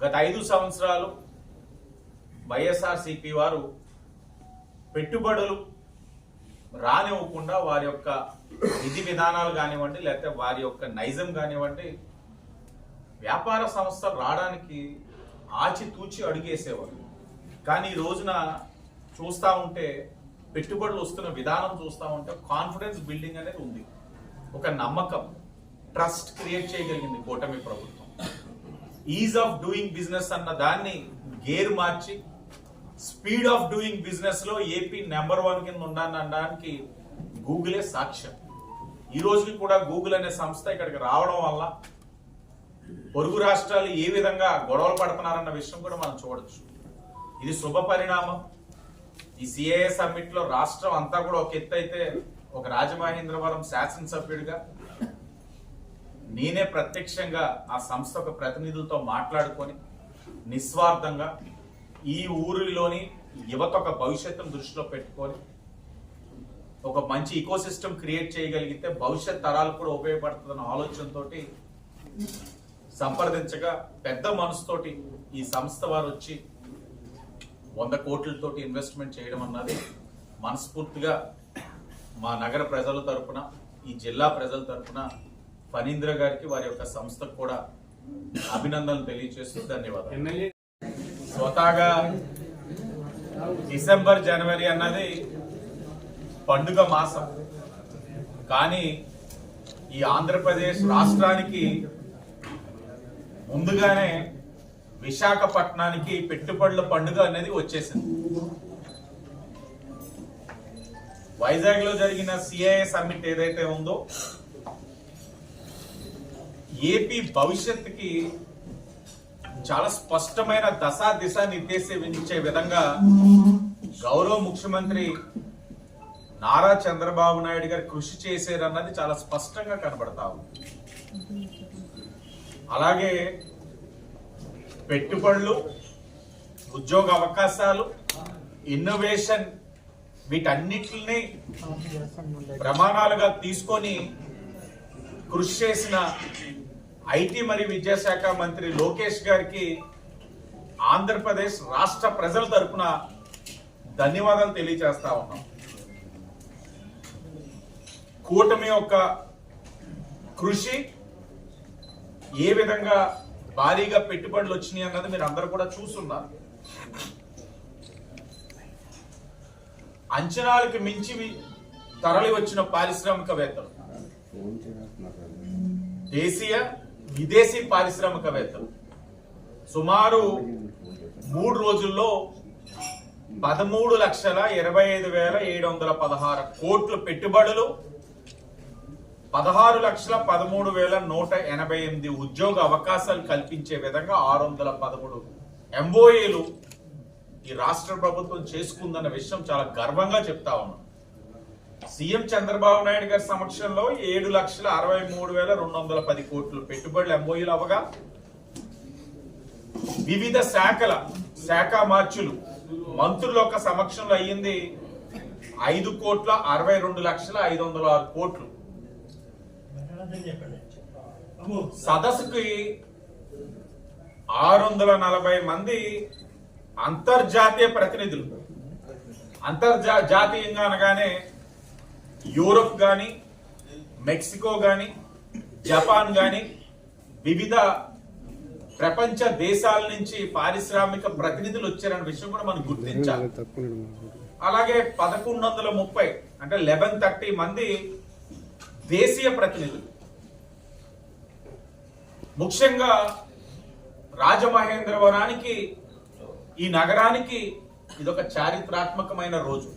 గత ఐదు సంవత్సరాలు వైఎస్ఆర్సిపి వారు పెట్టుబడులు రానివ్వకుండా వారి యొక్క విధి విధానాలు కానివ్వండి లేకపోతే వారి యొక్క నైజం కానివ్వండి వ్యాపార సంస్థలు రావడానికి ఆచితూచి అడుగేసేవారు కానీ ఈ రోజున చూస్తూ ఉంటే పెట్టుబడులు వస్తున్న విధానం చూస్తూ ఉంటే కాన్ఫిడెన్స్ బిల్డింగ్ అనేది ఉంది. ఒక నమ్మకం ట్రస్ట్ క్రియేట్ చేయగలిగింది కూటమి ప్రభుత్వం. ఈజ్ ఆఫ్ డూయింగ్ బిజినెస్ అన్న దాన్ని గేర్ మార్చి స్పీడ్ ఆఫ్ డూయింగ్ బిజినెస్లో ఏపీ నెంబర్ వన్ కింద ఉండాలని అనడానికి గూగులే సాక్ష్యం. ఈ రోజుకి కూడా గూగుల్ అనే సంస్థ ఇక్కడికి రావడం వల్ల పొరుగు రాష్ట్రాలు ఏ విధంగా గొడవలు పడుతున్నారన్న విషయం కూడా మనం చూడొచ్చు. ఇది శుభ పరిణామం. ఈ సిఏఏ సమ్మిట్లో రాష్ట్రం అంతా కూడా ఒక ఎత్తు అయితే ఒక రాజమహేంద్రవరం శాసనసభ్యుడిగా నేనే ప్రత్యక్షంగా ఆ సంస్థ ఒక ప్రతినిధులతో మాట్లాడుకొని నిస్వార్థంగా ఈ ఊరిలోని యువత ఒక భవిష్యత్తును దృష్టిలో పెట్టుకొని ఒక మంచి ఇకోసిస్టమ్ క్రియేట్ చేయగలిగితే భవిష్యత్ తరాలకు కూడా ఉపయోగపడుతుందన్న ఆలోచనతో సంప్రదించగా పెద్ద మనసుతోటి ఈ సంస్థ వారు వచ్చి వంద కోట్లతోటి ఇన్వెస్ట్మెంట్ చేయడం అన్నది మనస్ఫూర్తిగా మా నగర ప్రజల తరపున ఈ జిల్లా ప్రజల తరపున ఫణీంద్ర గారికి వారి యొక్క సంస్థకు కూడా అభినందనలు తెలియజేస్తూ ధన్యవాదాలు. స్వతహాగా డిసెంబర్ జనవరి అన్నది పండుగ మాసం. కానీ ఈ ఆంధ్రప్రదేశ్ రాష్ట్రానికి ముందుగానే విశాఖపట్నానికి పెట్టుబడుల పండుగ అనేది వచ్చేసింది. వైజాగ్లో జరిగిన సిఐఏ సమ్మిట్ ఏదైతే ఉందో ఏపీ భవిష్యత్తుకి చాలా స్పష్టమైన దశా దిశ నిర్దేశించే విధంగా గౌరవ ముఖ్యమంత్రి నారా చంద్రబాబు నాయుడు గారు కృషి చేశారన్నది చాలా స్పష్టంగా కనబడతా ఉంది. అలాగే పెట్టుబడులు ఉద్యోగ అవకాశాలు ఇన్నోవేషన్ వీటన్నిటిని ప్రమాణాలుగా తీసుకొని కృషి చేసిన ఐటీ మరియు విద్యాశాఖ మంత్రి లోకేష్ గారికి ఆంధ్రప్రదేశ్ రాష్ట్ర ప్రజల తరఫున ధన్యవాదాలు తెలియజేస్తా ఉన్నాం. కూటమి యొక్క కృషి ఏ విధంగా భారీగా పెట్టుబడులు వచ్చినాయి అన్నది మీరు అందరూ కూడా చూస్తున్నారు. అంచనాలకు మించి తరలి వచ్చిన పారిశ్రామికవేత్తలు. దేశీయ విదేశీ పారిశ్రామికవేత్తలు సుమారు మూడు రోజుల్లో పదమూడు లక్షల ఇరవై ఐదు వేల ఏడు వందల పదహారు కోట్లు పెట్టుబడులు పదహారు లక్షల పదమూడు వేల నూట ఎనభై ఎనిమిది ఉద్యోగ అవకాశాలు కల్పించే విధంగా ఆరు వందల పదమూడు ఎంఓఏలు ఈ రాష్ట్ర ప్రభుత్వం చేసుకుందన్న విషయం చాలా గర్వంగా చెప్తా ఉన్నాం. సీఎం చంద్రబాబు నాయుడు గారి సమక్షంలో ఏడు లక్షల అరవై మూడు వేల రెండు వందల పది కోట్లు పెట్టుబడులు ఎంఓయూలు అవగా వివిధ శాఖల శాఖ మార్చులు మంత్రుల యొక్క సమక్షంలో అయ్యింది ఐదు కోట్ల అరవై రెండు లక్షల ఐదు వందల ఆరు కోట్లు. సదస్సుకి ఆరు వందల నలభై మంది అంతర్జాతీయ ప్రతినిధులు. అంతర్జా జాతీయంగా అనగానే యూరోప్ కానీ మెక్సికో కానీ జపాన్ కానీ వివిధ ప్రపంచ దేశాల నుంచి పారిశ్రామిక ప్రతినిధులు వచ్చారన్న విషయం కూడా మనం గుర్తించాలి. అలాగే పదకొండు వందల ముప్పై అంటే లెవెన్ థర్టీ మంది దేశీయ ప్రతినిధులు. ముఖ్యంగా రాజమహేంద్రవరానికి ఈ నగరానికి ఇదొక చారిత్రాత్మకమైన రోజు.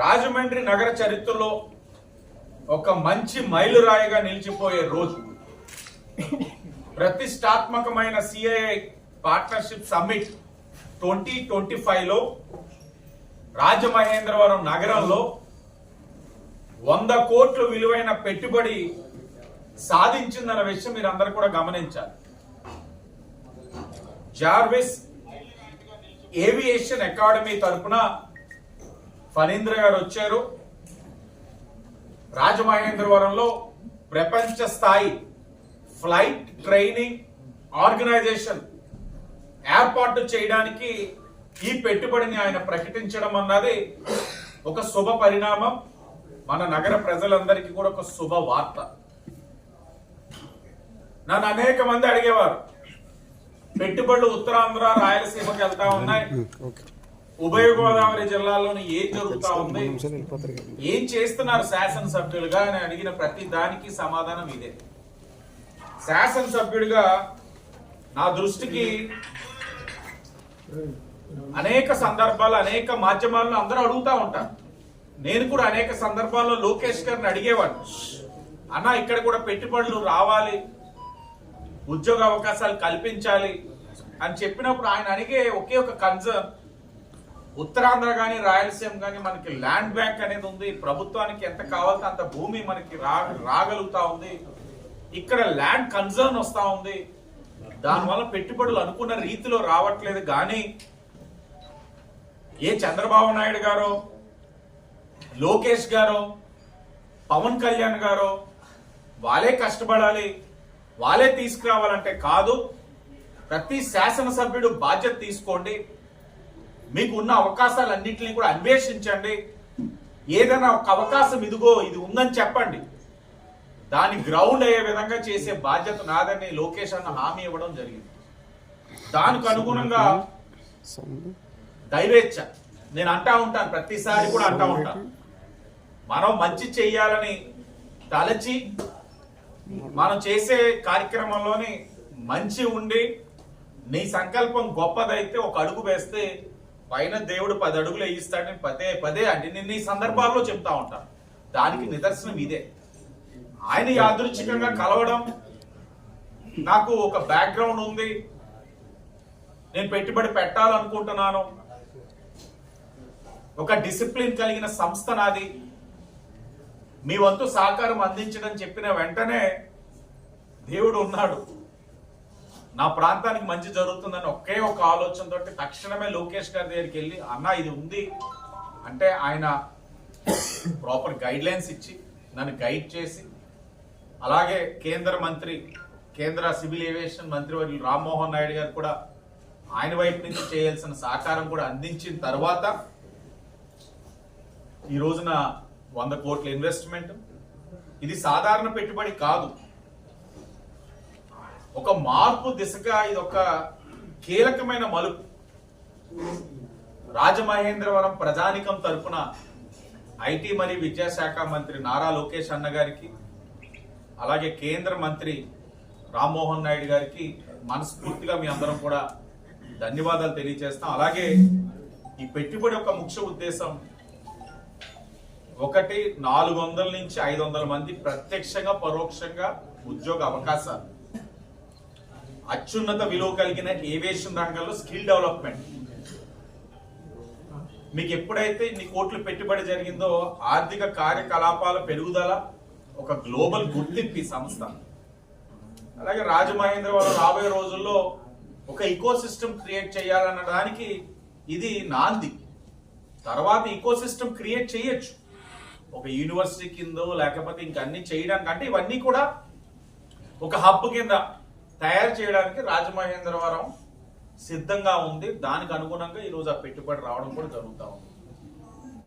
రాజమండ్రి నగర చరిత్రలో ఒక మంచి మైలురాయిగా నిలిచిపోయే రోజు. ప్రతిష్టాత్మకమైన CII partnership summit twenty twenty ఫైవ్లో రాజమహేంద్రవరం నగరంలో వంద కోట్ల విలువైన పెట్టుబడి సాధించిందన్న విషయం మీరు అందరు కూడా గమనించాలి. జార్విస్ ఏవియేషన్ అకాడమీ తరఫున ఫణీంద్ర గారు వచ్చారు. రాజమహేంద్రవరంలో ప్రపంచ స్థాయి ఫ్లైట్ ట్రైనింగ్ ఆర్గనైజేషన్ ఏర్పాటు చేయడానికి ఈ పెట్టుబడిని ఆయన ప్రకటించడం అన్నది ఒక శుభ పరిణామం. మన నగర ప్రజలందరికీ కూడా ఒక శుభ వార్త. నన్ను అనేక మంది అడిగేవారు. పెట్టుబడులు ఉత్తరాంధ్ర రాయలసీమకి వెళ్తా ఉన్నాయి. ఉభయ గోదావరి జిల్లాలోని ఏం జరుగుతా ఉంది? ఏం చేస్తున్నారు శాసనసభ్యులుగా అని అడిగిన ప్రతి దానికి సమాధానం ఇదే. శాసనసభ్యుడిగా నా దృష్టికి అనేక సందర్భాలు అనేక మాధ్యమాల్లో అందరూ అడుగుతా ఉంటారు నేను కూడా అనేక సందర్భాల్లో లోకేష్ గారిని అడిగేవాడిని. అన్న ఇక్కడ కూడా పెట్టుబడులు రావాలి ఉద్యోగ అవకాశాలు కల్పించాలి అని చెప్పినప్పుడు ఆయన అడిగే ఒకే ఒక కన్సర్న్ ఉత్తరాంధ్ర కానీ రాయలసీమ కానీ మనకి ల్యాండ్ బ్యాంక్ అనేది ఉంది. ప్రభుత్వానికి ఎంత కావాలంటే అంత భూమి మనకి రా రాగలుగుతా ఉంది. ఇక్కడ ల్యాండ్ కన్సర్న్ వస్తా ఉంది. దానివల్ల పెట్టుబడులు అనుకున్న రీతిలో రావట్లేదు కానీ ఏ చంద్రబాబు నాయుడు గారో లోకేష్ గారో పవన్ కళ్యాణ్ గారో వాళ్ళే కష్టపడాలి వాళ్ళే తీసుకురావాలంటే కాదు. ప్రతి శాసనసభ్యుడు బాధ్యత తీసుకోండి. మీకు ఉన్న అవకాశాలన్నింటినీ కూడా అన్వేషించండి. ఏదైనా ఒక అవకాశం ఇదిగో ఇది ఉందని చెప్పండి. దాని గ్రౌండ్ అయ్యే విధంగా చేసే బాధ్యత నాదని లోకేష్ అన్న హామీ ఇవ్వడం జరిగింది. దానికి అనుగుణంగా దైవేచ్ఛ. నేను అంటా ఉంటాను ప్రతిసారి కూడా అంటా ఉంటాను. మనం మంచి చెయ్యాలని తలచి మనం చేసే కార్యక్రమంలోని మంచి ఉండి నీ సంకల్పం గొప్పదైతే ఒక అడుగు వేస్తే పైన దేవుడు పది అడుగులు వేయిస్తాడని పదే పదే అంటే నేను ఈ సందర్భాల్లో చెప్తా ఉంటాను దానికి నిదర్శనం ఇదే. ఆయన యాదృచ్ఛికంగా కలవడం నాకు ఒక బ్యాక్గ్రౌండ్ ఉంది. నేను పెట్టుబడి పెట్టాలనుకుంటున్నాను. ఒక డిసిప్లిన్ కలిగిన సంస్థ నాది. మీ వంతు సహకారం అందించడం చెప్పిన వెంటనే దేవుడు ఉన్నాడు. నా ప్రాంతానికి మంచి జరుగుతుందని ఒకే ఒక ఆలోచనతో తక్షణమే లోకేష్ గారి దగ్గరికి వెళ్ళి అన్న ఇది ఉంది. అంటే ఆయన ప్రాపర్ గైడ్ లైన్స్ ఇచ్చి నన్ను గైడ్ చేసి అలాగే కేంద్ర మంత్రి కేంద్ర సివిల్ ఏవియేషన్ మంత్రివర్యులు రామ్మోహన్ నాయుడు గారు కూడా ఆయన వైపు నుంచి చేయాల్సిన సహకారం కూడా అందించిన తర్వాత ఈ రోజున వంద కోట్ల ఇన్వెస్ట్మెంట్ ఇది సాధారణ పెట్టుబడి కాదు. ఒక మార్పు దిశగా ఇది ఒక కీలకమైన మలుపు. రాజమహేంద్రవరం ప్రజానికం తరపున ఐటీ మరియు విద్యాశాఖ మంత్రి నారా లోకేష్ అన్న గారికి అలాగే కేంద్ర మంత్రి రామ్మోహన్ నాయుడు గారికి మనస్ఫూర్తిగా మీ అందరం కూడా ధన్యవాదాలు తెలియజేస్తాం. అలాగే ఈ పెట్టుబడి యొక్క ముఖ్య ఉద్దేశం ఒకటి నాలుగు వందల నుంచి ఐదు వందల మంది ప్రత్యక్షంగా పరోక్షంగా ఉద్యోగ అవకాశాలు. అత్యున్నత విలువ కలిగిన ఏవియేషన్ రంగంలో స్కిల్ డెవలప్మెంట్. మీకు ఎప్పుడైతే ఇన్ని కోట్లు పెట్టుబడి జరిగిందో ఆర్థిక కార్యకలాపాల పెరుగుదల ఒక గ్లోబల్ గుర్తింపు ఈ సంస్థ. అలాగే రాజమహేంద్ర వాళ్ళు రాబోయే రోజుల్లో ఒక ఇకో సిస్టమ్ క్రియేట్ చేయాలన్న దానికి ఇది నాంది. తర్వాత ఇకో సిస్టమ్ క్రియేట్ చేయొచ్చు. ఒక యూనివర్సిటీ కిందో లేకపోతే ఇంక అన్ని చేయడానికి అంటే ఇవన్నీ కూడా ఒక హబ్ కింద తయారు చేయడానికి రాజమహేంద్రవరం సిద్ధంగా ఉంది. దానికి అనుగుణంగా ఈరోజు ఆ పెట్టుబడి రావడం కూడా జరుగుతూ ఉంది.